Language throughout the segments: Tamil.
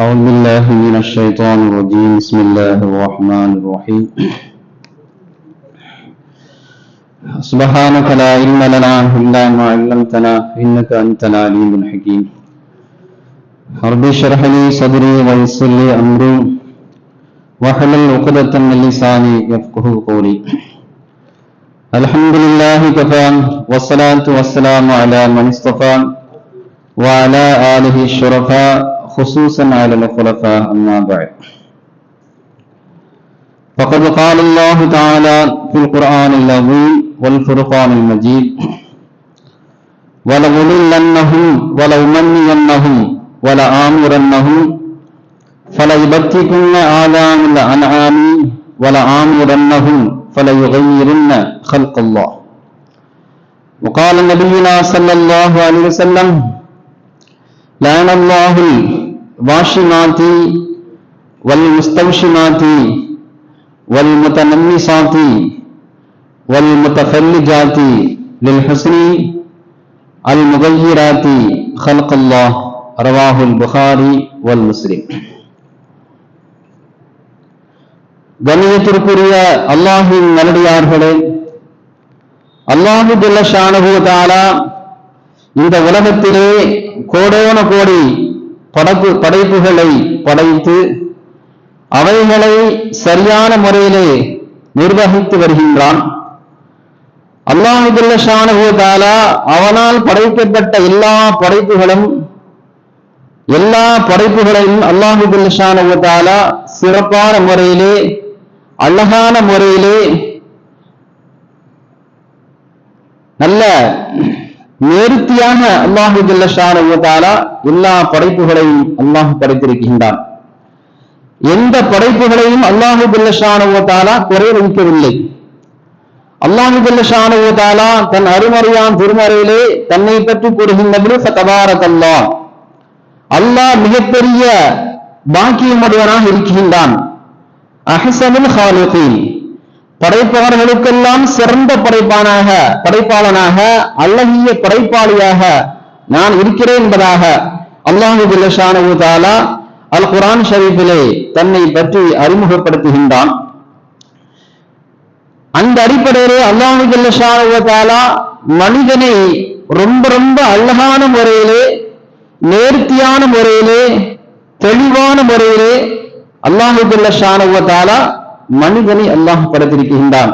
أعوذ بالله من الشيطان الرجيم. بسم الله الرحمن الرحيم. سبحانك لا علم لنا إلا ما علمتنا إنك أنت العليم الحكيم. رب اشرح لي صدري ويسر لي أمري. واحلل عقدة من لساني يفقه قولي. الحمد لله كفى. والصلاة والسلام على من اصطفى. وعلى آله الشرفاء. خصوصا على الخلفاء أما بعد فقد قال الله تعالى في القرآن العظيم والفرقان المجيد ولأضلنهم ولأمنينهم ولآمرنهم فليبتكن آذان الأنعام ولآمرنهم فليغيرن خلق الله. وقال نبينا صلى الله عليه وسلم لعن الله வாஷிமாதி வல் முஸ்தம்ஷிமாதி வல் முத்தநம்மிசாதி வல் முத்தஃபல்லிஜாதி லில் ஹஸ்னி அல் முகய்யிராதி ஹல்கல்லாஹ் ரவாஹுல் புகாரி வல் முஸ்லிம். கணியத்திற்குரிய அல்லாஹின் நல்லடியார்களே அல்லாஹு ஜல்ல ஷானஹூ தாலா இந்த உலகத்திலே கோடோன கோடி படைப்பு படைப்புகளை படைத்து அவைகளை சரியான முறையிலே நிர்வகித்து வருகின்றான். அல்லாஹுல்ல தாலா அவனால் படைக்கப்பட்ட எல்லா படைப்புகளும் எல்லா படைப்புகளையும் அல்லாஹுல்ல தாலா சிறப்பான முறையிலே அழகான முறையிலே நல்ல நேர்த்தியாக அல்லாஹு ஜல்லஷாரா எல்லா படைப்புகளையும் அல்லாஹ் படைத்திருக்கின்றான். எந்த படைப்புகளையும் அல்லாஹு தாலா குறை வைக்கவில்லை. அல்லாஹு தாலா தன் அருமறையான் திருமறையிலே தன்னை பற்றி கூறுகின்ற தபாரத் அல்லாஹ் அல்லாஹ் மிகப்பெரிய பாக்கியமுடையவனாக இருக்கின்றான். அஹசமுல் ஹாலிகீன். படைப்பவர்களுக்கெல்லாம் சிறந்த படைப்பானாக படைப்பாளனாக அழகிய படைப்பாளியாக நான் இருக்கிறேன் என்பதாக அல்லாஹு தாலா அல் குரான் ஷரீஃபிலே தன்னை பற்றி அறிமுகப்படுத்துகின்றான். அந்த அடிப்படையிலே அல்லாஹு தாலா மனிதனை ரொம்ப ரொம்ப அழகான முறையிலே நேர்த்தியான முறையிலே தெளிவான முறையிலே அல்லாஹு தாலா மனிதனை அல்லாஹ் படைத்திருக்கின்றான்.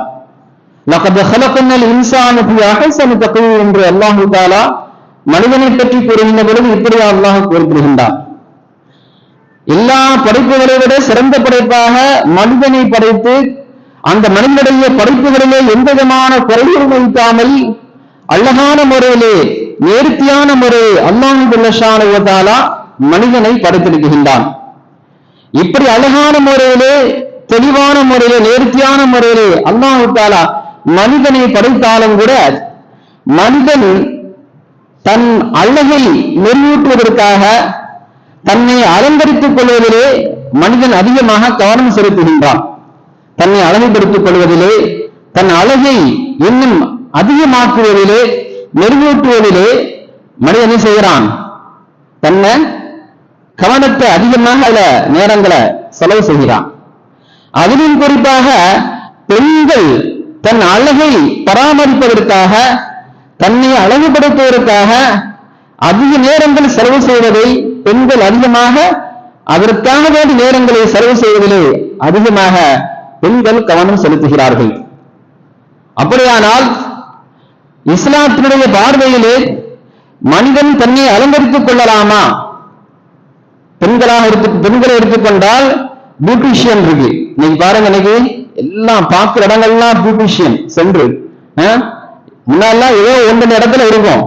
என்று அல்லாஹு தாலா மனிதனை பற்றி கூறுகின்ற பொழுது இப்படி அல்லாஹ் குறிப்பிடுகின்றான். எல்லா படைப்புகளை விட சிறந்த படைப்பாக மனிதனை படைத்து அந்த மனிதனுடைய படைப்புகளிலே எந்த விதமான குறைகள் வைக்காமல் அழகான முறையிலே நேர்த்தியான முறையை அல்லாஹு மனிதனை படைத்திருக்கின்றான். இப்படி அழகான முறையிலே தெளிவான முறையில நேர்த்தியான முறையிலே அல்லாஹு மனிதனை படைத்தாலும் கூட மனிதன் தன் அழகை மெருகூட்டுவதற்காக தன்னை அலங்கரித்துக் கொள்வதிலே மனிதன் அதிகமாக கவனம் செலுத்துகின்றான். தன்னை அழகுபடுத்திக் கொள்வதிலே தன் அழகை இன்னும் அதிகமாக்குவதிலே மெருகூட்டுவதிலே மனிதனை செய்கிறான்? தன்னை கவனத்தை அதிகமாக அதுல நேரங்களை செலவு செய்கிறான். அதிலும் குறிப்பாக பெண்கள் தன் அழகை பராமரிப்பதற்காக தன்னை அழகுபடுத்துவதற்காக அதிக நேரங்கள் செலவு செய்வதை பெண்கள் அதிகமாக அதற்காக வேண்டி நேரங்களை செலவு செய்வதிலே அதிகமாக பெண்கள் கவனம் செலுத்துகிறார்கள். அப்படியானால் இஸ்லாத்தினுடைய பார்வையிலே மனிதன் தன்னை அலங்கரித்துக் கொள்ளலாமா? பெண்களாக எடுத்து பெண்களை எடுத்துக்கொண்டால் பியூட்டிஷியன் இருக்கு. இன்னைக்கு பாருங்க இன்னைக்கு எல்லாம் பார்க்கிற இடங்கள்லாம் பியூட்டிஷியன் சென்று முன்னாலாம் ஏதோ ஒன்று இடத்துல இருக்கும்.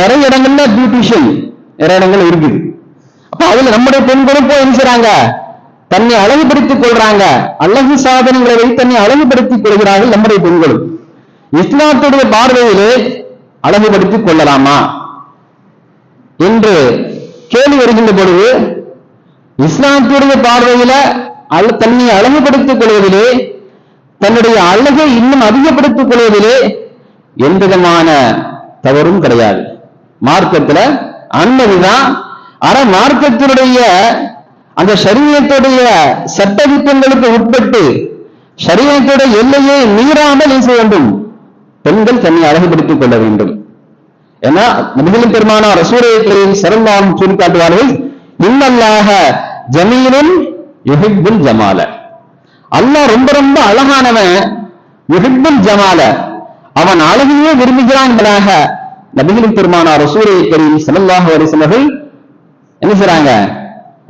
நிறைய இடங்கள்ல பியூட்டிஷியன் நிறைய இடங்கள் இருக்குது. அப்ப அதுல நம்முடைய பெண்களும் போய் என்ன தன்னை அழகுபடுத்திக் கொள்றாங்க. அழகு சாதனங்களை வைத்து தன்னை அழகுபடுத்திக் கொள்கிறார்கள் நம்முடைய பெண்களும். இஸ்லாத்துடைய பார்வையிலே அழகுபடுத்திக் கொள்ளலாமா? என்று கேள்வி வருகின்ற பொழுது இஸ்லாத்துடைய பார்வையில தன்னை அழகுபடுத்திக் கொள்வதிலே தன்னுடைய அழகை இன்னும் அதிகப்படுத்திக் கொள்வதிலே எந்தவிதமான தவறும் கிடையாது. மார்க்கத்துல அனுமதிதான் ஆனா மார்க்கத்தினுடைய அந்த சரீரத்துடைய சட்டதிட்டங்களுக்கு உட்பட்டு சரீரத்துடைய எல்லையை மீறாமல் என்ன செய்ய வேண்டும்? பெண்கள் தன்னை அழகுபடுத்திக் கொள்ள வேண்டும். ஏன்னா நபிகளின் பெருமானா ரசூரையை சிறந்தாலும் சொல்லி காட்டுவார்கள் இன்னல்லாக ஜமீனும் யுஹிப்புல் ஜமால. அல்லாஹ் ரொம்ப ரொம்ப அழகானவன் யுஹிப்புல் ஜமால. அவன் அழகையே விரும்புகிறான் என்பதாக நபிகளின் பெருமானா சூரிய கரீம் ஸல்லல்லாஹு அலைஹி வஸல்லம் என்ன செய்றாங்க?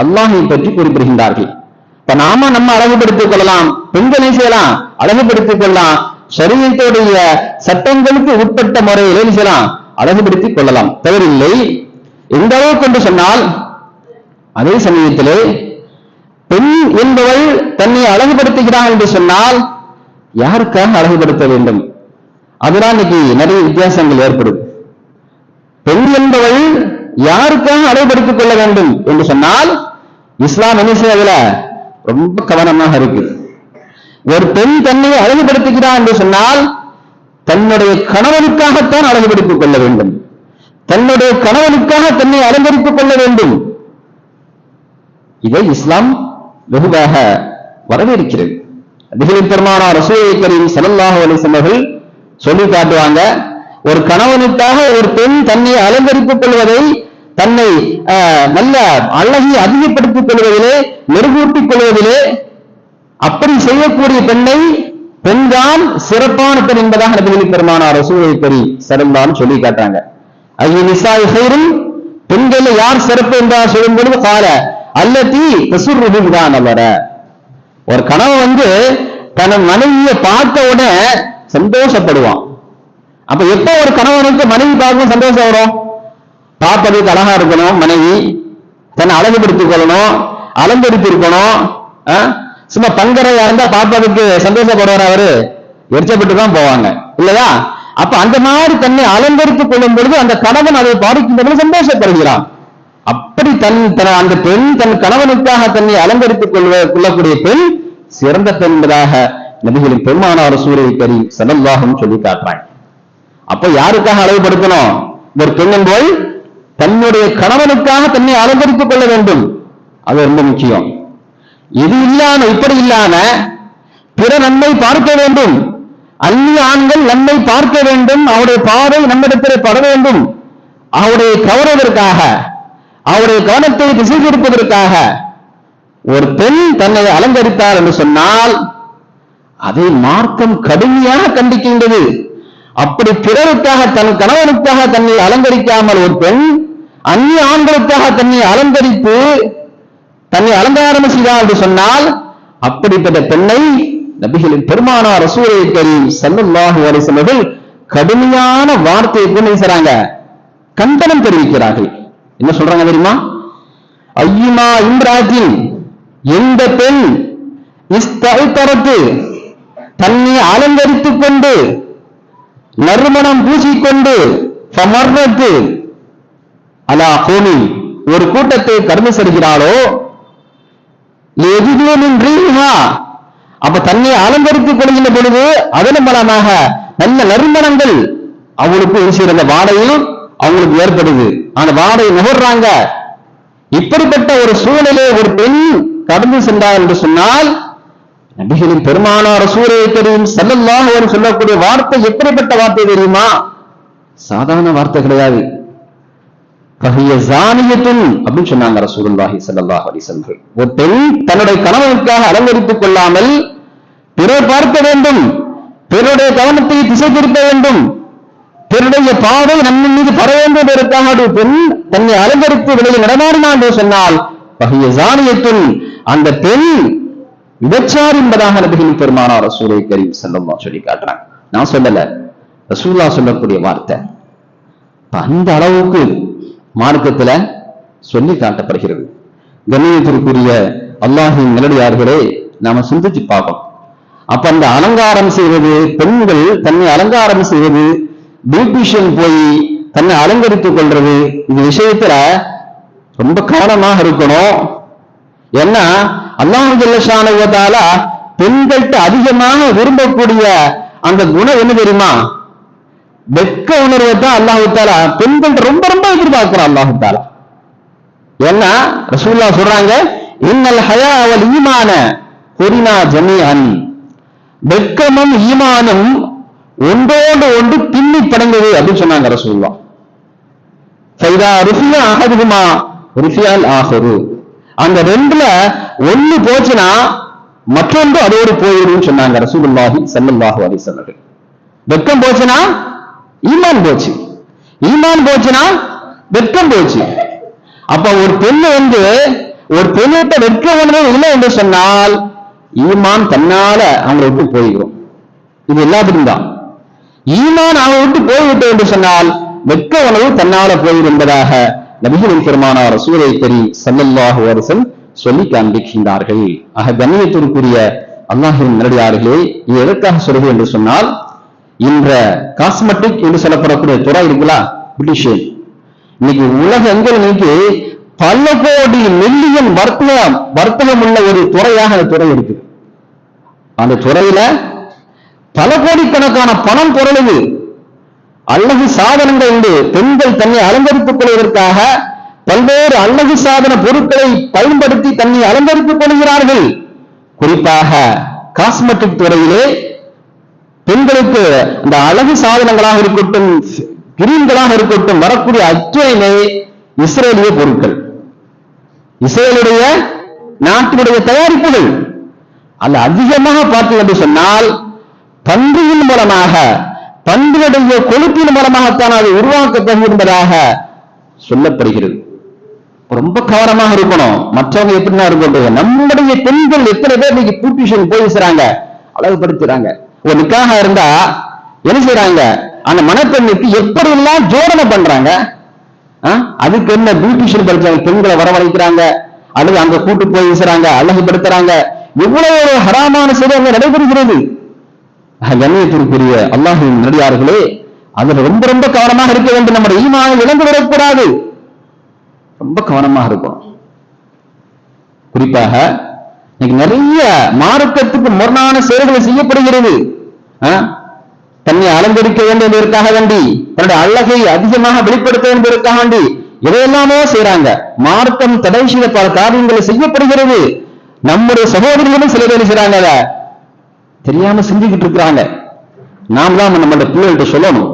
அல்லாஹை பற்றி குறிப்பிடுகின்றார்கள். இப்ப நாம நம்ம அழகுபடுத்திக் கொள்ளலாம் பெண்களை செய்யலாம் அழகுபடுத்திக் கொள்ளலாம் சரீரத்துடைய சட்டங்களுக்கு உட்பட்ட முறையில் என்ன செய்யலாம் அழகுபடுத்திக் கொள்ளலாம். தவறில்லை. எந்த அளவுக்கு என்று சொன்னால் அதே சமயத்திலே பெண் என்பவள் தன்னை அழகுபடுத்துகிறாள் என்று சொன்னால் யாருக்காக அழகுபடுத்த வேண்டும்? அதனால் இன்னைக்கு நிறைய வித்தியாசங்கள் ஏற்படும். பெண் என்பவள் யாருக்காக அழகுபடுத்திக் கொள்ள வேண்டும் என்று சொன்னால் இஸ்லாம் என்ன செய்யறதுல ரொம்ப கவனமாக இருக்கு. ஒரு பெண் தன்னை அழகுபடுத்துகிறார் என்று சொன்னால் தன்னுடைய கணவனுக்காகத்தான் அழகுபடுத்திக் கொள்ள வேண்டும். தன்னுடைய கணவனுக்காக தன்னை அலங்கரித்துக் கொள்ள வேண்டும். இதை இஸ்லாம் வெகுவாக வரவேற்கிறது. அதிகளின் பெருமானா ரசூலை கரீம் ஸல்லல்லாஹு அலைஹி சொல்லி காட்டுவாங்க ஒரு கணவனுக்காக ஒரு பெண் தன்னை அலங்கரித்துக் கொள்வதை தன்னை நல்ல அழகை அதிகப்படுத்திக் கொள்வதிலே மெருகூட்டிக் கொள்வதிலே அப்படி செய்யக்கூடிய பெண்ணை பெண்தான் சிறப்பான பெண் என்பதாக நபிகளின் பெருமானா ரசூலை கரி சிறந்தான்னு சொல்லி காட்டாங்க ஐயோ நிசா ஹைரும் பெண்கள் யார் சிறப்பு என்றார் சொல்லும் பொழுது கால அல்லத்தி கசுர்ருஹும் தான் அவர ஒரு கணவன் வந்து தன் மனைவியை பார்த்த உடனே சந்தோஷப்படுவான். அப்ப எப்ப ஒரு கணவனுக்கு மனைவி பார்க்கும் சந்தோஷம் வரும்? பார்ப்பதற்கு அழகா இருக்கணும் மனைவி. தன்னை அழகுபடுத்திக் கொள்ளணும் அலங்கரித்து இருக்கணும் ஆ? சும்மா பங்கரையா இருந்தா பார்ப்பதற்கு சந்தோஷப்படுவார் அவரு. எரிச்சப்பட்டு தான் போவாங்க. இல்லையா? அப்ப அந்த மாதிரி தன்னை அலங்கரித்துக் கொள்ளும் பொழுது அந்த கணவன் அதை பாதிக்கும் பொழுது சந்தோஷப்படுகிறான். அப்படி தன் தன் அந்த பெண் தன் கணவனுக்காக தன்னை அலங்கரித்துக் கொள்வ கொள்ளக்கூடிய பெண் சிறந்த பெண்பதாக நபிகளின் பெருமானார் சூரிய கரி சதல்லாகும் சொல்லி காட்டுறாங்க. அப்ப யாருக்காக அழகுபடுத்தணும்? ஒரு பெண் போய் தன்னுடைய கணவனுக்காக தன்னை அலங்கரித்துக் கொள்ள வேண்டும். அது ரொம்ப முக்கியம். இது இல்லாம இப்படி இல்லாம பிற நன்மை பார்க்க வேண்டும். அந்நிய ஆண்கள் நம்மை பார்க்க வேண்டும். அவருடைய பார்வை நம்மிடத்திலே பட வேண்டும். அவருடைய கௌரவதற்காக அவருடைய கவனத்தை திசை திருப்பதற்காக ஒரு பெண் தன்னை அலங்கரித்தார் என்று சொன்னால் அதை மார்க்கம் கடுமையாக கண்டிக்கின்றது. அப்படி பிறருக்காக தன் கணவனுக்காக தன்னை அலங்கரிக்காமல் ஒரு பெண் அந்நிய ஆண்களுக்காக தன்னை அலங்கரித்து தன்னை அலங்காரம் செய்தார் என்று சொன்னால் அப்படிப்பட்ட பெண்ணை நபிகளின் பெருமானார் ரசூலை கரீம் ஸல்லல்லாஹு அலைஹி கடுமையான வார்த்தையை கொண்டு என்ன செய்றாங்க கண்டனம் தெரிவிக்கிறார்கள். என்ன சொல்றாங்க தெரியுமா? ஐயுமா இம்ராஜின் எந்த பெண் இஸ்தரத்து தன்னை அலங்கரித்துக் கொண்டு நறுமணம் பூசிக்கொண்டு ஃபமர்ரத்து அலா கோமி ஒரு கூட்டத்தை கடந்து செல்கிறாளோ? எதிரின் அப்ப தன்னை அலங்கரித்துக் கொள்கின்ற பொழுது அதன் மூலமாக நல்ல நறுமணங்கள் அவங்களுக்கு ஒரு சிறந்த வாடையும் அவங்களுக்கு ஏற்படுது. அந்த வாடை நுகர்றாங்க. இப்படிப்பட்ட ஒரு சூழ்நிலையை ஒரு பெண் கடந்து சென்றார் என்று சொன்னால் நபிகளின் பெருமானார் சூரிய தெரியும் செல்லல்லாம் என்று சொல்லக்கூடிய வார்த்தை எப்படிப்பட்ட வார்த்தை தெரியுமா? சாதாரண வார்த்தை கிடையாது. அப்படின்னு சொன்னாங்க ரசூலுல்லாஹி ஸல்லல்லாஹு அலைஹி ஒரு பெண் தன்னுடைய கணவனுக்காக அலங்கரித்துக் கொள்ளாமல் பிறர் பார்க்க வேண்டும். பிறருடைய கவனத்தை திசை திருப்ப வேண்டும். தன்னுடைய பாதை நம்ம மீது பர வேண்டும் ஒரு பெண் தன்னை அலங்கரித்து வெளியில் நடமாடினான் என்று சொன்னால் பகைய ஜானியத்துன் அந்த பெண் விபச்சார் என்பதாக நபிகளின் பெருமானார் ரசூலை கரீம் ஸல்லல்லாஹு சொல்லி காட்டுறாங்க நான் சொல்லல. ரசூல்லா சொல்லக்கூடிய வார்த்தை. அந்த அளவுக்கு மார்க்கத்துல சொல்லி காட்டப்படுகிறது. கண்ணியத்திற்குரிய அல்லாஹின் நிலடியார்களே நாம சிந்திச்சு பார்ப்போம் அப்ப அந்த அலங்காரம் செய்வது பெண்கள் தன்னை அலங்காரம் செய்வது பியூட்டிஷியன் போய் தன்னை அலங்கரித்துக் கொள்றது இந்த விஷயத்துல ரொம்ப கவனமாக இருக்கணும். ஏன்னா அல்லாஹ் ஜல்லஷானுவதால பெண்கள்கிட்ட அதிகமாக விரும்பக்கூடிய அந்த குணம் என்ன தெரியுமா? வெக்க உணர்வை தான் அல்லாஹு தாலா பெண்கள் ரொம்ப ரொம்ப எதிர்பார்க்கிறான் அல்லாஹு தாலா ஏன்னா ரசூல்லா சொல்றாங்க இன்னல் ஹயா அவள் ஈமான பொரினா ஜமீஅன். வெக்கமும் ஈமானும் ஒன்றோடு ஒன்று பின்னி படங்குது அப்படின்னு சொன்னாங்க ரசூல்லா சைதா ருஃபியா அகதுகுமா ருஃபியால் ஆகரு அந்த ரெண்டுல ஒண்ணு போச்சுன்னா மற்றொன்று அதோடு போயிடும் சொன்னாங்க ரசூலுல்லாஹி ஸல்லல்லாஹு அலி சொன்னது வெட்கம் போச்சுன்னா ஈமான் போச்சு. ஈமான் போச்சுன்னா வெட்கம் போச்சு. அப்ப ஒரு பெண்ணு வந்து ஒரு பெண்ணிட்ட வெட்க உணர்வு இல்லை என்று சொன்னால் ஈமான் தன்னால அவங்களை விட்டு போயிடும் இது எல்லாத்துக்கும் தான். ஈமான் அவனை விட்டு போய்விட்டு என்று சொன்னால் வெட்க உணர்வு தன்னால போயிடும் என்பதாக நபிகளின் பெருமானார் சூரை கரி சல்லல்லாஹு அரசன் சொல்லி காண்பிக்கின்றார்கள். ஆக கண்ணியத்திற்குரிய அல்லாஹின் நேரடியார்களே இது எதற்காக சொல்கிறது என்று சொன்னால் இன்ற காஸ்மெட்டிக் என்று சொல்லப்படக்கூடிய துறை இருக்குல்ல பிரிட்டிஷியன். இன்னைக்கு உலக எங்கள் இன்னைக்கு பல கோடி மில்லியன் வர்த்தகம் வர்த்தகம் உள்ள ஒரு துறையாக அந்த துறை இருக்கு அந்த துறையில பல கோடிக்கணக்கான பணம் பொருளுது. அழகு சாதனங்கள் உண்டு. பெண்கள் தன்னை அலங்கரித்துக் கொள்வதற்காக பல்வேறு அழகு சாதன பொருட்களை பயன்படுத்தி தன்னை அலங்கரித்துக் கொள்கிறார்கள். குறிப்பாக காஸ்மெட்டிக் துறையிலே பெண்களுக்கு அந்த அழகு சாதனங்களாக இருக்கட்டும் கிரீம்களாக இருக்கட்டும் வரக்கூடிய அத்துணைமை இஸ்ரேலிய பொருட்கள். இஸ்ரேலுடைய நாட்டினுடைய தயாரிப்புகள். அல்ல அதிகமாக பார்த்தீங்க என்று சொன்னால் பன்றியின் மூலமாக பன்றியுடைய கொழுப்பின் மூலமாகத்தான் அது உருவாக்கப்படுகின்றதாக சொல்லப்படுகிறது. ரொம்ப கவனமாக இருக்கணும். மற்றவங்க எப்படின்னா இருக்கட்டும் நம்முடைய பெண்கள் எத்தனை பேர் இன்னைக்கு பியூட்டிஷியன் போய் செய்றாங்க அழகுபடுத்துறாங்க. ஒரு நிக்காக இருந்தா என்ன செய்யறாங்க அந்த மணப்பெண்ணுக்கு எப்படி எல்லாம் ஜோடனை பண்றாங்க? ஆ? அதுக்கு என்ன பியூட்டிஷியன் படிச்சாங்க பெண்களை வரவழைக்கிறாங்க? அல்லது அங்க கூட்டு போய் வீசுறாங்க அழகுபடுத்துறாங்க? இவ்வளவு ஒரு ஹராமான செயல் அங்க நடைபெறுகிறது. கண்ணியத்திற்குரிய அல்லாஹின் நடிகார்களே அதுல ரொம்ப ரொம்ப கவனமாக இருக்க வேண்டும். நம்முடைய ஈமானை இழந்து விடக்கூடாது. ரொம்ப கவனமாக இருக்கும் குறிப்பாக இன்னைக்கு நிறைய மார்க்கத்துக்கு முரணான செயல்களை செய்யப்படுகிறது. தன்னை அலங்கரிக்க வேண்டும் என்பதற்காக வேண்டி தன்னுடைய அழகை அதிகமாக வெளிப்படுத்த வேண்டும் என்பதற்காக வேண்டி இதையெல்லாமோ செய்யறாங்க மார்க்கம் தடை செய்த பல காரியங்களை செய்யப்படுகிறது. நம்முடைய சகோதரிகளும் சில பேர் செய்றாங்க தெரியாம செஞ்சுக்கிட்டு இருக்கிறாங்க. நாம் தான் நம்மளுடைய பிள்ளைகள்கிட்ட சொல்லணும்.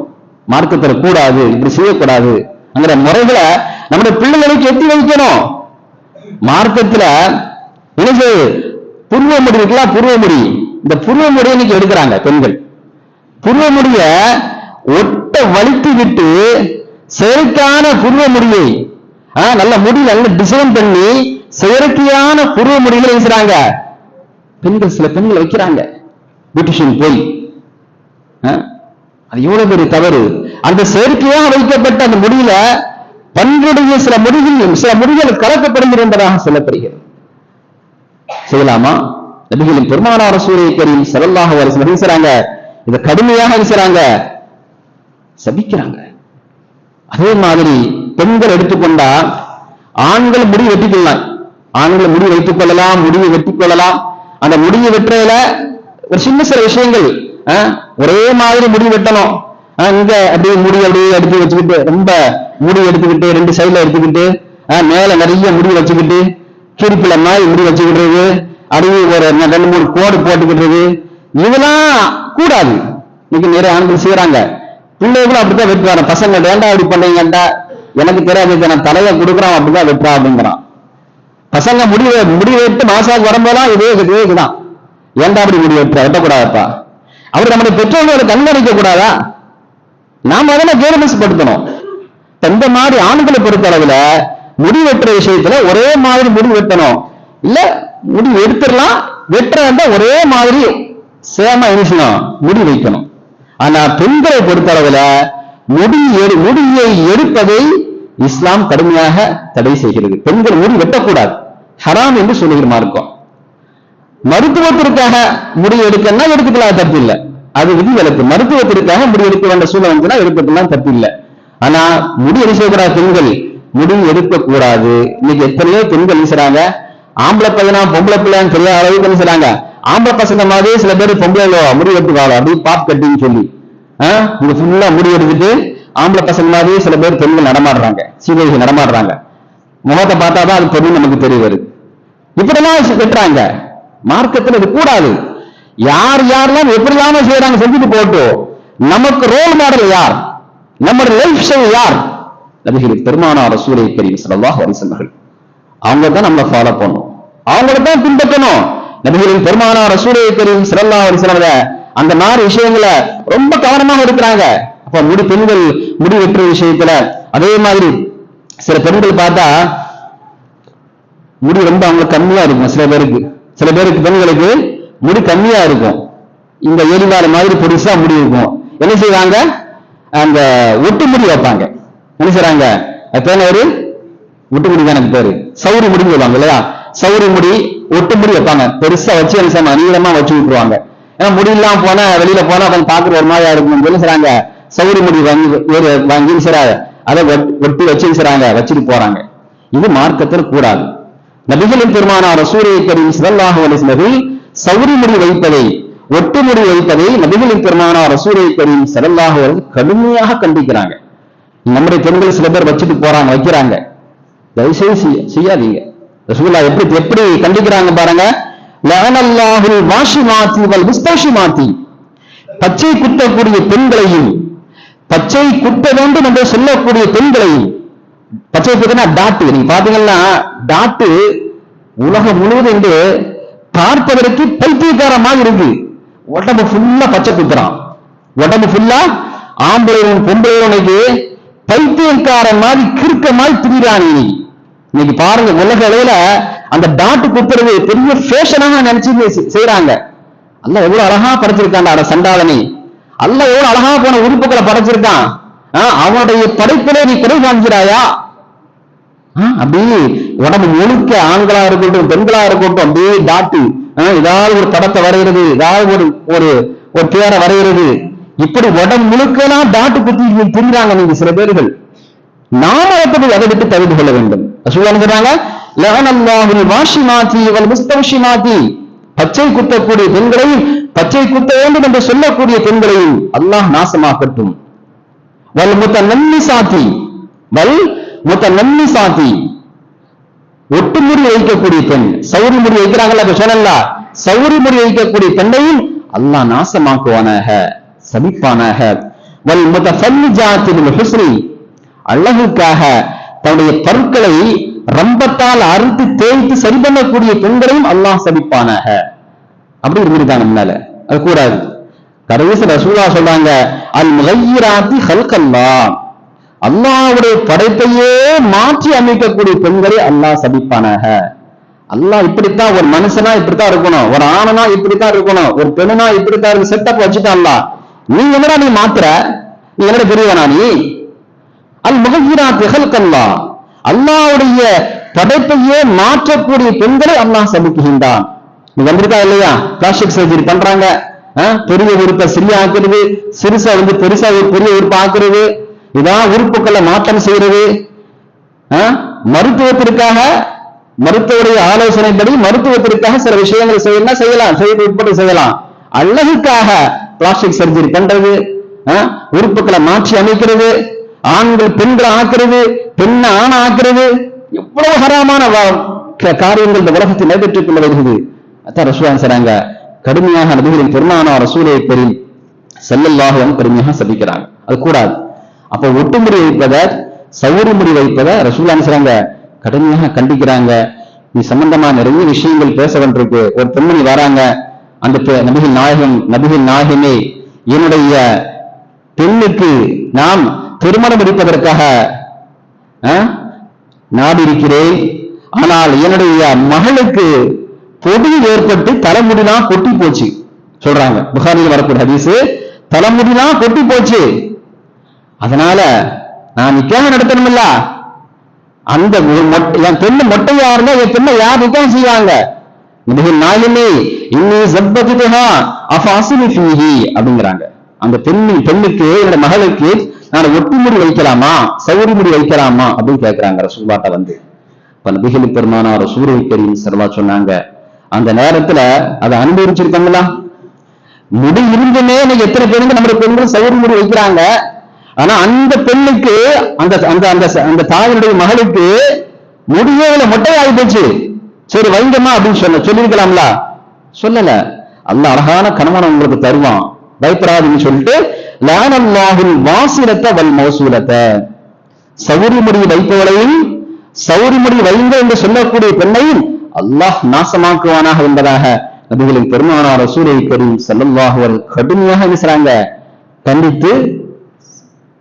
மார்க்கத்தில் கூடாது இப்படி செய்யக்கூடாது அங்கிற முறைகளை நம்முடைய பிள்ளைகளுக்கு எத்தி வைக்கணும். மார்க்கத்துல எனக்கு புருவ முடி இருக்குல்ல புருவ முடி. இந்த புருவ முடியை இன்னைக்கு எடுக்கிறாங்க பெண்கள். புருவ முடிய ஒட்ட வலித்து விட்டு செயற்கையான புருவ முடியை ஆ, நல்ல முடி நல்ல டிசைன் பண்ணி செயற்கையான புருவ முடிகளை வைக்கிறாங்க பெண்கள் சில பெண்கள் வைக்கிறாங்க. பியூட்டிஷியன் போய். அது எவ்வளவு பெரிய தவறு. அந்த செயற்கையாக வைக்கப்பட்ட அந்த முடியில பன்றுடைய சில முடிகள் சில முடிகள் கலக்கப்படுகின்றதாக சொல்லப்படுகிறது. செய்யலாமா? நபிகளின் பெருமானார சூரிய கரீம் ஸல்லல்லாஹு அலைஹி வஸல்லம் செய்றாங்க இதை கடுமையாக செய்றாங்க சபிக்கிறாங்க. அதே மாதிரி பெண்கள் எடுத்துக்கொண்டா ஆண்கள் முடி வெட்டிக்கொள்ளலாம். ஆண்கள் முடி வைத்துக் கொள்ளலாம் முடியை வெட்டிக் கொள்ளலாம். அந்த முடியை வெட்டுறதுல ஒரு சின்ன சில விஷயங்கள் ஆ, ஒரே மாதிரி முடி வெட்டணும். ஆ, இங்க அப்படியே முடி அப்படியே எடுத்து வச்சுக்கிட்டு ரொம்ப முடி எடுத்துக்கிட்டு ரெண்டு சைட்ல எடுத்துக்கிட்டு ஆ, மேல நிறைய முடி வச்சுக்கிட்டு கிருப்பில மாதிரி முடி வச்சுக்கிட்டு அப்படியே ஒரு ரெண்டு மூணு கோடு போட்டுக்கிட்டு இதெல்லாம் கூடாது. இன்னைக்கு நிறைய ஆண்கள் செய்யறாங்க பிள்ளைகளும் அப்படித்தான் வெட்டுவாங்க பசங்க வேண்டாம் அப்படி பண்றீங்கடா எனக்கு தெரியாது நான் தலையை கொடுக்குறான் அப்படிதான் வெட்டுறா அப்படிங்கிறான். பசங்க முடிவு முடிவு எடுத்து வெட்டு மாசாக்கு வரும்போதெல்லாம் இதே இதே இதுதான். ஏன்டா அப்படி முடி வெட்டுற வெட்டக்கூடாதப்பா அவர் நம்முடைய பெற்றோர்களை கண்காணிக்க கூடாதா? நாம் அதெல்லாம் கேர்லெஸ்படுத்தணும் இந்த மாதிரி ஆண்களை பொறுத்த அளவுல முடி வெட்டுற விஷயத்துல ஒரே மாதிரி முடி வெட்டணும். இல்ல முடி எடுத்துடலாம் வெட்டுறதா ஒரே மாதிரி சேமா இருந்துச்சுன்னா முடி வைக்கணும். ஆனா பெண்களை பொறுத்த அளவுல முடி முடியை எடுப்பதை இஸ்லாம் கடுமையாக தடை செய்கிறது. பெண்கள் முடி வெட்டக்கூடாது. ஹராம் என்று சொல்லுகிற மார்க்கம் மருத்துவத்திற்காக முடி எடுக்கணும்னா எடுத்துக்கலாம் தப்பு இல்ல. அது விதிவிலக்கு மருத்துவத்திற்காக முடி எடுக்க வேண்டிய சூழல் வந்துச்சுன்னா எடுக்கலாம் தப்பு இல்ல. ஆனா முடி என்ன பெண்கள் முடி எடுக்க கூடாது இன்னைக்கு எத்தனையோ பெண்கள் என்ன ஆம்பளை பையனா பொம்பளை பிள்ளைன்னு தெரியாத அளவுக்கு என்ன செய்றாங்க? ஆம்பளை பசங்க மாதிரியே சில பேர் பொம்பளை முடி எடுத்துக்காங்க அப்படி பாப் கட்டின்னு சொல்லி. ஆஹ் இங்க ஃபுல்லா முடி எடுத்துட்டு ஆம்பளை பசங்க மாதிரியே சில பேர் பெண்கள் நடமாடுறாங்க. சீதைகள் நடமாடுறாங்க. முகத்தை பார்த்தாதான் அது பொருள் நமக்கு தெரிய வருது. இப்படிலாம் வெட்டுறாங்க மார்க்கத்தில் இது கூடாது. யார் யாரெல்லாம் எப்படிலாம் செய்யறாங்க செஞ்சுட்டு போட்டோம் நமக்கு ரோல் மாடல் யார்? நம்முடைய லைஃப் ஸ்டைல் யார்? நபிகள் பெருமானார் சூரிய கரீம் ஸல்லல்லாஹு அலைஹி அவங்க தான் நம்மளை ஃபாலோ பண்ணும் அவங்கள தான் பின்பற்றணும். நபிகளின் பெருமானார் சூரிய கரீம் ஸல்லல்லாஹு அலைஹி அந்த மாதிரி விஷயங்களை ரொம்ப கவனமாக இருக்கிறாங்க. அப்ப முடி பெண்கள் முடி வெட்டுற விஷயத்துல அதே மாதிரி சில பெண்கள் பார்த்தா முடி ரொம்ப அவங்களுக்கு கம்மியா இருக்கும் சில பேருக்கு. சில பேருக்கு பெண்களுக்கு முடி கம்மியா இருக்கும். இந்த எலிவார மாதிரி பெருசா முடி இருக்கும். என்ன செய்வாங்க? அந்த ஒட்டு முடி வைப்பாங்க. என்ன செய்றாங்க? அது ஒரு? ஒட்டு முடி தான் எனக்கு பேரு. சௌரி முடின்னு சொல்லுவாங்க இல்லையா? சௌரி முடி ஒட்டு முடி வைப்பாங்க. பெருசா வச்சு என்ன செய்வாங்க? நீளமா வச்சு விட்டுருவாங்க ஏன்னா முடி இல்லாம போனா வெளியில போனா அவங்க பாக்குற ஒரு மாதிரியா இருக்கும். என்ன செய்றாங்க? சௌரி முடி வாங்கி வாங்கி செய்றாங்க? அதை ஒட்- ஒட்டி வச்சு செய்றாங்க? வச்சுட்டு போறாங்க. இது மார்க்கத்தில் கூடாது. நபிகளின் பெருமானார் ரசூலை கரீம் ஸல்லல்லாஹு அலைஹி சௌரி முடி வைப்பதை ஒட்டு முடி வைப்பதை நபிகளின் பெருமானார் ரசூலை கரீம் ஸல்லல்லாஹு கடுமையாக கண்டிக்கிறாங்க. நம்முடைய பெண்கள் சில பேர் வச்சுட்டு போறாங்க வைக்கிறாங்க. தயவுசெய்து செய்ய- செய்யாதீங்க. ரசூல்லா எப்படி எப்படி கண்டிக்கிறாங்க பாருங்க. லவனல்லாஹில் வாஷி மாத்தி வல் முஸ்தஷிமாத்தி. பச்சை குத்தக்கூடிய பெண்களையும் பச்சை குத்த வேண்டும் என்று சொல்லக்கூடிய பெண்களையும் பச்சை குத்தினா டாட்டு நீங்க பாத்தீங்கன்னா டாட்டு உலகம் முழுவதும் இன்று பார்ப்பதற்கு பைத்தியக்காரமாக இருக்கு. உடம்பு ஃபுல்லா பச்சை குத்துறான். உடம்பு ஃபுல்லா ஆம்பளையும் பொம்பளைவனுக்கு பைத்தியக்காரன் மாதிரி கிறுக்க மாதிரி திரிகிறான் இன்னைக்கு இன்னைக்கு பாருங்க உலக அளவுல அந்த டாட்டு குத்துறது பெரிய ஃபேஷனாக நினைச்சு செய்யறாங்க செய்றாங்க. எவ்வளவு அழகா படைச்சிருக்கான்டா அட சண்டாளனி. அல்ல எவ்வளவு அழகா போன உறுப்புகளை படைச்சிருக்கான். அவனுடைய படைப்பிலே நீ குறை காண்கிறாயா? அப்படி உடம்பு முழுக்க ஆண்களா இருக்கட்டும் பெண்களா இருக்கட்டும் அப்படியே டாட்டு ஏதாவது ஒரு படத்தை வரைகிறது ஏதாவது ஒரு ஒரு ஒரு பேரை வரைகிறது. இப்படி உடம்பு முழுக்கலாம் டாட்டு குத்தி திரிகிறாங்க நீங்க சில பேர்கள். நாம எப்படி அதை விட்டு தவிர்த்து கொள்ள வேண்டும்? ரசூலுல்லாஹ் வாஷி மாத்தி இவள் வல் முஸ்தவஷிமாத்தி பச்சை குத்தக்கூடிய பெண்களையும் பச்சை குத்த வேண்டும் என்று சொல்லக்கூடிய பெண்களையும் அல்லாஹ் நாசமாக்கட்டும். வல் முத்தநன்னிசாத்தி வல் சாத்தி ஒட்டுமுடி வைக்கக்கூடிய பெண். சௌரி முடி வைக்கிறாங்கல்ல இப்ப சொல்லல? சௌரி முடி வைக்கக்கூடிய பெண்ணையும் அல்லாஹ் நாசமாக்குவானாக சபிப்பானாக. வல் முத்தஃபல்லிஜாத்தி பில் ஹுஸ்ரி அழகுக்காக தன்னுடைய பற்களை ரம்பத்தால் அறுத்து தேய்த்து சரி பண்ணக்கூடிய பெண்களையும் அல்லாஹ் சபிப்பானாக. அப்படி இருந்திருக்காங்க முன்னால அது கூடாது. கடைசி ரசூலா சொல்றாங்க அல் முகையிராத்தி ஹல்கல்லா அல்லாவுடைய படைப்பையே மாற்றி அமைக்கக்கூடிய பெண்களை அல்லாஹ் சபிப்பானாக. அல்லாஹ் இப்படித்தான் ஒரு மனுஷனா இப்படித்தான் இருக்கணும் ஒரு ஆணனா இப்படித்தான் இருக்கணும் ஒரு பெண்ணா இப்படித்தான் இருக்கு செட்டப் வச்சுட்டான் அல்லாஹ். நீ என்னடா நீ மாத்துற? நீ என்னடா பெரியவனா நீ? அல் முகஜிராத் ஹல்கல்லா அல்லாவுடைய படைப்பையே மாற்றக்கூடிய பெண்களை அல்லாஹ் சபிக்குகின்றான். நீ வந்திருக்கா இல்லையா? பிளாஸ்டிக் சர்ஜரி பண்றாங்க. பெரிய உறுப்பை சிறிய ஆக்குறது சிறுசா வந்து பெருசா பெரிய உறுப்பு ஆக்குறது இதான் உறுப்புக்களை மாற்றம் செய்யறது மருத்துவத்திற்காக மருத்துவருடைய ஆலோசனைப்படி மருத்துவத்திற்காக சில விஷயங்கள் செய்யலாம் செய்யலாம். செய்து உட்பட்டு செய்யலாம். அழகுக்காக பிளாஸ்டிக் சர்ஜரி பண்றது ஆ? உறுப்புகளை மாற்றி அமைக்கிறது ஆண்கள் பெண்களை ஆக்குறது பெண்ணை ஆணை ஆக்குறது. எவ்வளவு ஹராமான வா- காரியங்கள் இந்த உலகத்தில் நடைபெற்றுக் கொள்ள வருகிறது. அதான் ரசுவான் சொல்றாங்க கடுமையாக நபிகளின் பெருமானா ரசூலை பெரிய செல்லல்லாக கடுமையாக சபிக்கிறாங்க. அது கூடாது. அப்ப ஒட்டுமுடி வைப்பதை சௌரி முடி வைப்பதை ரசூலான் சொல்றாங்க கடுமையாக கண்டிக்கிறாங்க. இது சம்பந்தமா நிறைய விஷயங்கள் பேச வேண்டியிருக்கு ஒரு பெண்மணி வராங்க. அந்த பெ- நபிகள் நாயகம் நபிகள் நாயகமே என்னுடைய பெண்ணுக்கு நாம் திருமணம் எடுப்பதற்காக ஆ, இருக்கிறேன். ஆனால் என்னுடைய மகளுக்கு பொடி ஏற்பட்டு தலைமுடிலாம் கொட்டி போச்சு. சொல்றாங்க. புகாரில் வரக்கூடிய ஹதீஸ் தலைமுடிலாம் கொட்டி போச்சு. அதனால நான் நிக்காக நடத்தணும்ல அந்த மொட்டை என் பெண்ணு மொட்டையா இருந்தா என் பெண்ணை யார் நிக்காக செய்வாங்க நாயினே இன்னி அஃப அஃபாசினி ஃபீஹி அப்படிங்கிறாங்க. அந்த பெண்ணின் பெண்ணுக்கு என்னோட மகளுக்கு நான் ஒட்டுமுடி வைக்கலாமா? சௌரி முடி வைக்கலாமா? அப்படின்னு கேட்கிறாங்க ரசூல்லாட்ட வந்து. இப்ப நபிகள் பெருமானார் சூரிய கரீம் செல்வா சொன்னாங்க. அந்த நேரத்துல அதை அனுபவிச்சிருக்காங்களா முடி இருந்துமே இன்னைக்கு எத்தனை பேருக்கு நம்முடைய பெண்கள் சௌரி முடி வைக்கிறாங்க. ஆனா அந்த பெண்ணுக்கு அந்த அந்த அந்த அந்த தாயினுடைய மகளுக்கு முடியே மொட்டை மொட்டையாகி போச்சு. சரி வைங்கம்மா அப்படின்னு சொன்ன சொல்லியிருக்கலாம்ல. சொல்லல. அல்ல அழகான கணவனை உங்களுக்கு தருவான். பயப்படாதுன்னு சொல்லிட்டு லானல்லாஹுல் வாசிரத்தை வல் மௌசூலத்தை. சௌரி முடி வைப்பவளையும் சௌரி முடி வைங்க என்று சொல்லக்கூடிய பெண்ணையும் அல்லாஹ் நாசமாக்குவானாக என்பதாக நபிகளின் பெருமானார் சூரிய கரீம் செல்லல்லாக ஒரு கடுமையாக பேசுறாங்க கண்டித்து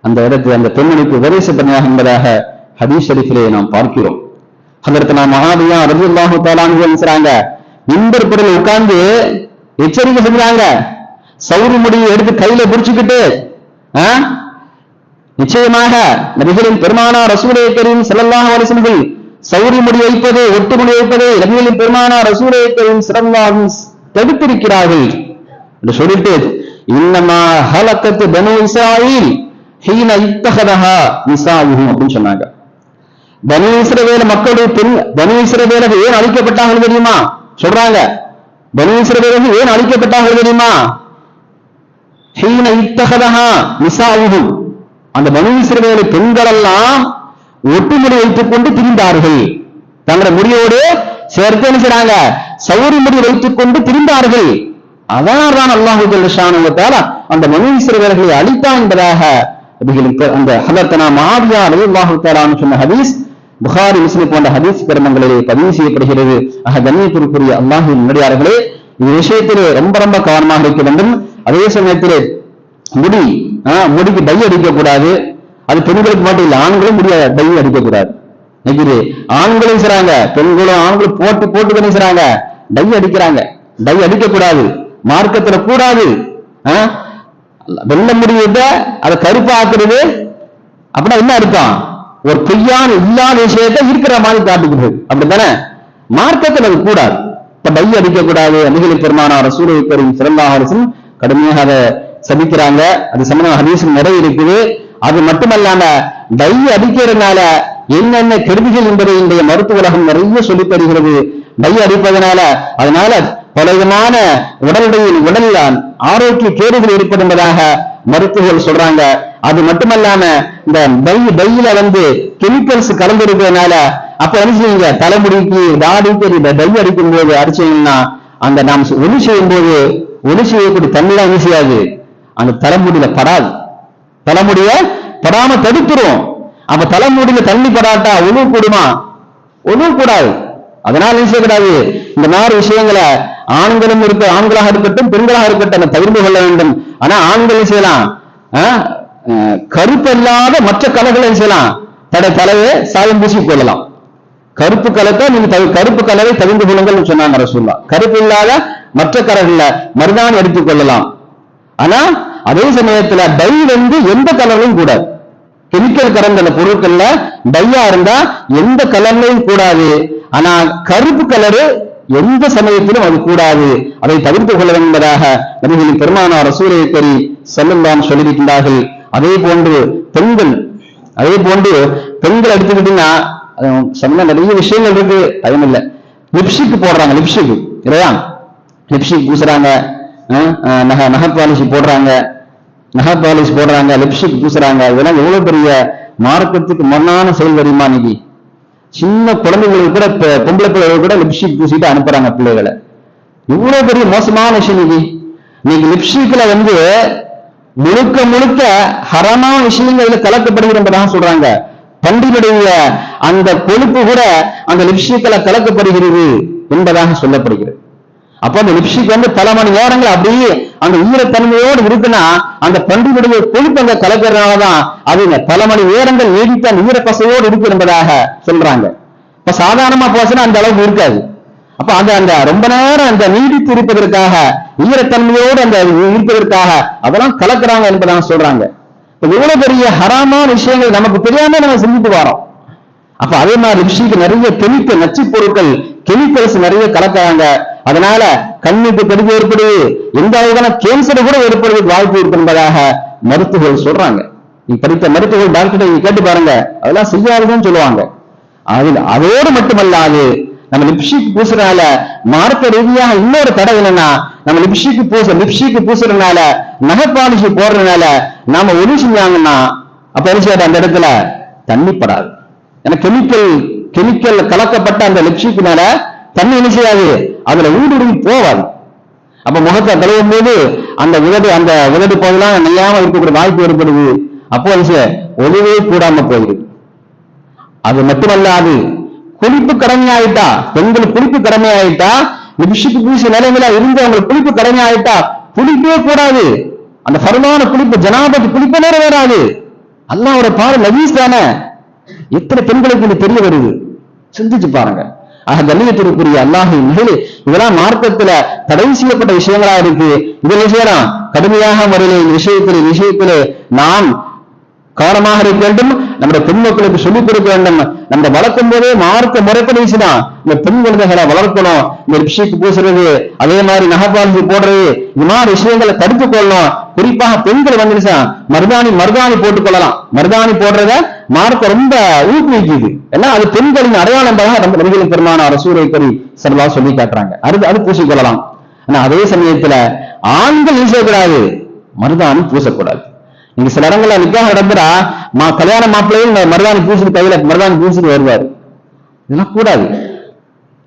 அந்த இடத்தில் அந்த பெண்மணிக்கு உபதேசப்படியாக என்பதாக ஹதீஷ் ஷரீஃபிலே நாம் பார்க்கிறோம். அதற்கு நாம் மகாபியா ரலியல்லாஹு தஆலான்னு பேசுறாங்க பொருள் உட்கார்ந்து எச்சரிக்கை செஞ்சாங்க. சௌரி முடியை எடுத்து கையில பிடிச்சுக்கிட்டு நிச்சயமாக நபிகளின் பெருமானா ரசூலை கரீம் செல்லல்லாக அலைஹி சௌரிமுடி முடி வைப்பது ஒட்டுமுடி வைப்பது நபிகளின் பெருமானா ரசூலை கரீம் தடுத்திருக்கிறார்கள். என்று சொல்லிட்டு இன்னமா ஹலக்கத்து பனு இஸ்ராயில் ஹீன இத்தகதஹா நிசாயுஹும் அப்படின்னு சொன்னாங்க. பனு இஸ்ரவேல மக்களுடைய பெண் பனு இஸ்ரவேலர்கள் ஏன் அழிக்கப்பட்டார்கள் தெரியுமா? சொல்றாங்க. பனு இஸ்ரவேலர்கள் ஏன் அழிக்கப்பட்டார்கள் தெரியுமா? ஹீன இத்தகதஹா நிசாயுஹும் அந்த பனு இஸ்ரவேல பெண்கள் எல்லாம் ஒட்டுமுடி வைத்துக் கொண்டு திரிந்தார்கள். தங்களுடைய முடியோடு சேர்த்து என்ன செய்றாங்க? சௌரி முடி வைத்துக் கொண்டு திரிந்தார்கள் அதனால் தான் அல்லாஹு ஜல்லஷானுவத்தால அந்த மனு இஸ்ரவேலர்களை அழித்தான் என்பதாக அந்த ஹலத்தனா மாவியா அல்லாஹு தாலான்னு சொன்ன ஹதீஸ் புகாரி முஸ்லிம் போன்ற ஹதீஸ் கிரமங்களிலே பதிவு செய்யப்படுகிறது. ஆக கண்ணியத்திற்குரிய அல்லாஹின் நடிகார்களே இந்த விஷயத்திலே ரொம்ப ரொம்ப கவனமாக இருக்க வேண்டும். அதே சமயத்திலே முடி முடிக்கு டை அடிக்கக்கூடாது. அது பெண்களுக்கு மட்டும் இல்லை ஆண்களும் முடியாது. டை அடிக்கக்கூடாது நெகிரி ஆண்களும் செய்றாங்க பெண்களும் ஆண்களும் போட்டு போட்டு தானே செய்றாங்க டை அடிக்கிறாங்க. டை அடிக்கக்கூடாது மார்க்கத்துல கூடாது. வெள்ள முடியத அதை கருப்பாக்குறது. அப்படின்னா என்ன அர்த்தம்? ஒரு பொய்யான இல்லாத விஷயத்தை இருக்கிற மாதிரி காட்டுகிறது அப்படித்தானே? மார்க்கத்தில் அது கூடாது. இப்ப டை அடிக்க கூடாது. அமிகளை பெருமானார் சூரிய பெரும் சிறந்த அரசும் கடுமையாக அதை சபிக்கிறாங்க. அது சம்பந்தம் ஹரீசன் நிறைய இருக்குது. அது மட்டுமல்லாம டை அடிக்கிறதுனால என்னென்ன கெடுதிகள் என்பதை இன்றைய மருத்துவ உலகம் நிறைய சொல்லித் தருகிறது டை அடிப்பதனால அதனால பலவிதமான உடலுடையின் உடல் ஆரோக்கிய கேடுகள் ஏற்படுவதாக மருத்துவர்கள் சொல்றாங்க. அது மட்டுமல்லாம இந்த டை டையில வந்து கெமிக்கல்ஸ் கலந்து இருக்கிறதுனால அப்ப என்ன செய்யுங்க தலைமுடிக்கு தாடிக்கு இந்த டை அடிக்கும் போது அடிச்சீங்கன்னா அந்த நாம் ஒளி செய்யும் போது ஒளி செய்யக்கூடிய தண்ணிலாம் என்ன செய்யாது? அந்த தலைமுடியில படாது. தலைமுடிய படாம தடுத்துருவோம் அப்ப தலைமுடியில தண்ணி படாட்டா? உணவு கூடுமா? உணவு கூடாது. அதனால என்ன செய்யக்கூடாது? இந்த மாதிரி விஷயங்களை ஆண்களும் இருக்க ஆண்களாக இருக்கட்டும் பெண்களாக இருக்கட்டும் அதை தவிர்த்து கொள்ள வேண்டும். ஆனா ஆண்கள் செய்யலாம்? கருப்பல்லாத மற்ற கலைகளை செய்யலாம்? தடை தலையை சாயம் பூசி கொள்ளலாம். கருப்பு கலத்தை நீங்க கருப்பு கலரை தவிர்த்து கொள்ளுங்கள் சொன்னாங்க ரசூல்லா கருப்பு இல்லாத மற்ற கலர்ல மருதாணி எடுத்துக் கொள்ளலாம். ஆனா அதே சமயத்துல டை வந்து எந்த கலர்லையும் கூடாது. கெமிக்கல் கலந்த பொருட்கள்ல டையா இருந்தா எந்த கலர்லையும் கூடாது. ஆனா கருப்பு கலரு எந்த சமயத்திலும் அது கூடாது. அதை தவிர்த்து கொள்ள வேண்டும் என்பதாக நபிகளின் பெருமானார் சூரிய பெரி செல்லும்தான் சொல்லியிருக்கின்றார்கள். அதே போன்று பெண்கள் அதே போன்று பெண்கள் எடுத்துக்கிட்டீங்கன்னா சொன்ன நிறைய விஷயங்கள் இருக்கு. டைம் இல்ல லிப்ஸ்டிக் போடுறாங்க லிப்ஸ்டிக் இல்லையா லிப்ஸ்டிக் பூசுறாங்க. நகை நகை பாலிசி போடுறாங்க. நகை பாலிஷ் போடுறாங்க லிப்ஸ்டிக் பூசுறாங்க. இதெல்லாம் எவ்வளவு பெரிய மார்க்கத்துக்கு மண்ணான செயல் தெரியுமா நிதி சின்ன குழந்தைங்களுக்கு கூட பெ- பொம்பளை பிள்ளைகள் கூட லிப்ஸ்டிக் பூசிட்டு அனுப்புறாங்க பிள்ளைகளை. இவ்வளவு பெரிய மோசமான விஷயம் நிதி இன்னைக்கு லிப்ஸ்டிக்ல வந்து முழுக்க முழுக்க ஹரமான விஷயங்கள் இதுல கலக்கப்படுகிறதாக சொல்றாங்க. பண்டினுடைய அந்த கொழுப்பு கூட அந்த லிப்ஸ்டிக்ல கலக்கப்படுகிறது என்பதாக சொல்லப்படுகிறது. அப்ப அந்த லிப்ஸ்டிக் வந்து பல மணி நேரங்கள் அப்படியே அந்த ஈரத்தன்மையோடு இருக்குன்னா அந்த பண்டினுடைய கொழுப்பு அங்க கலக்கிறதுனாலதான் அது பல மணி நேரங்கள் நீடித்த அந்த ஈரப்பசையோடு இருக்கு என்பதாக சொல்றாங்க. இப்ப சாதாரணமா போச்சுன்னா அந்த அளவுக்கு இருக்காது. அப்ப அந்த அந்த ரொம்ப நேரம் அந்த நீடித்து இருப்பதற்காக ஈரத்தன்மையோடு அந்த இருப்பதற்காக அதெல்லாம் கலக்குறாங்க என்பதாக சொல்றாங்க. இப்ப இவ்வளவு பெரிய ஹராமான விஷயங்கள் நமக்கு தெரியாம நம்ம சிந்தித்து வரோம் அப்ப அதே மாதிரி லிப்ஸ்டிக் நிறைய கெமிக்கல் நச்சு பொருட்கள் கெமிக்கல்ஸ் நிறைய கலக்குறாங்க. அதனால கண்ணுக்கு கெடுதி ஏற்படுது. எந்த அளவுக்கான கேன்சர் கூட ஏற்படுவதற்கு வாய்ப்பு இருக்கு என்பதாக மருத்துவர்கள் சொல்றாங்க. நீ படித்த மருத்துவர்கள் டாக்டர் நீங்க கேட்டு பாருங்க. அதெல்லாம் செய்யாதுன்னு சொல்லுவாங்க. அதில் அதோடு மட்டுமல்லாது நம்ம லிப்ஸ்டிக் பூசுறதுனால மார்க்க ரீதியாக இன்னொரு தடை என்னன்னா நம்ம லிப்ஸ்டிக் பூச லிப்ஸ்டிக் பூசுறதுனால நகை பாலிஷ் போடுறதுனால நாம ஒளி செஞ்சாங்கன்னா அப்ப என்ன அந்த இடத்துல தண்ணி படாது. ஏன்னா கெமிக்கல் கெமிக்கல் கலக்கப்பட்ட அந்த லிப்ஸ்டிக்னால தண்ணி என்ன செய்யாது? அதுல ஊடுருவி போவாது. அப்ப முகத்தை கழுவும் போது அந்த விதடு அந்த விதடு போதெல்லாம் நெய்யாம இருக்கக்கூடிய வாய்ப்பு ஏற்படுது. அப்போ என்ன ஒளிவே கூடாம போயிடுது அது மட்டுமல்லாது குளிப்பு கடமையாயிட்டா பெண்கள் குளிப்பு கடமை ஆயிட்டா லிப்ஸ்டிக் பூசி நிலைமையில இருந்து அவங்களுக்கு குளிப்பு கடமை ஆயிட்டா கூடாது. அந்த ஃபர்மான குளிப்பு ஜனாபதி குளிப்பு நேரம் வராது. அல்லாஹ்வோட பாரு நவீஸ் தானே? எத்தனை பெண்களுக்கு இது தெரிய வருது? சிந்திச்சு பாருங்க. ஆக கண்ணியத்திற்குரிய அல்லாஹின் மகிழ் இதெல்லாம் மார்க்கத்துல தடை செய்யப்பட்ட விஷயங்களா இருக்கு? இது விஷயம் கடுமையாக முறையில் இந்த விஷயத்திலே விஷயத்திலே நாம் கவனமாக இருக்க வேண்டும். நம்முடைய பெண் மக்களுக்கு சொல்லிக் கொடுக்க வேண்டும். நம்ம வளர்க்கும் போதே மார்க்க முறைப்படி தான் இந்த பெண் குழந்தைகளை வளர்க்கணும். இந்த ரிப்ஷிக்கு பூசுறது அதே மாதிரி நகைப்பாலி போடுறது இது மாதிரி விஷயங்களை தடுத்துக் கொள்ளணும். குறிப்பாக பெண்கள் வந்துருச்சா மருதாணி மருதாணி போட்டுக் கொள்ளலாம். மருதாணி போடுறத மார்க்க ரொம்ப ஊக்குவிக்குது. ஏன்னா அது பெண்களின் அடையாளம் ரொம்ப நம்ம நபிகளின் பெருமான அரசூரை கறி செல்வா சொல்லி காட்டுறாங்க. அது அது பூசிக்கொள்ளலாம் ஆனா அதே சமயத்துல ஆண்கள் வீசக்கூடாது மருதாணி பூசக்கூடாது. நீங்க சில இடங்கள்ல நிக்காக நடந்துடா மா கல்யாண மாப்பிள்ளையும் மருதாணி பூசிட்டு கையில மருதாணி பூசிட்டு வருவாரு. இதெல்லாம் கூடாது.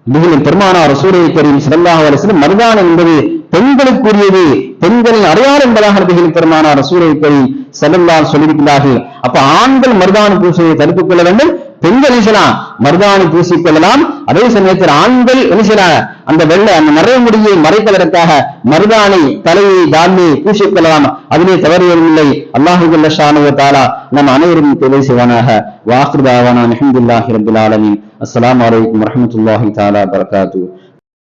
மிகவும் பெருமானார் சூரிய கரீம் சிறந்தாக அரசு மருதானம் என்பது பெண்களுக்குரியது பெண்களின் அடையாளம் என்பதாக நபிகளின் பெருமானார் சூரிய கரீம் செல்லல்லால் சொல்லியிருக்கிறார்கள் அப்ப ஆண்கள் மருதாணி பூசையை தடுத்துக் கொள்ள வேண்டும் பெண்கள் என்ன மருதாணி பூசிக்கொள்ளலாம் அதே சமயத்தில் ஆண்கள் செய்யலாம்? அந்த வெள்ளை அந்த நிறைய முடியை மறைப்பதற்காக மருதாணி தலையை தாண்டி பூசிக்கொள்ளலாம் அதிலே தவறு இல்லை. அல்லாஹு ஷானுவ தாலா நம் அனைவரும் துணை செய்வானாக. வாக்குதாவான அலமதுல்லாஹி ரபுல் ஆலமின். அஸ்லாம் வலைக்கம் வரமத்துல்லாஹி தாலா பரகாத்து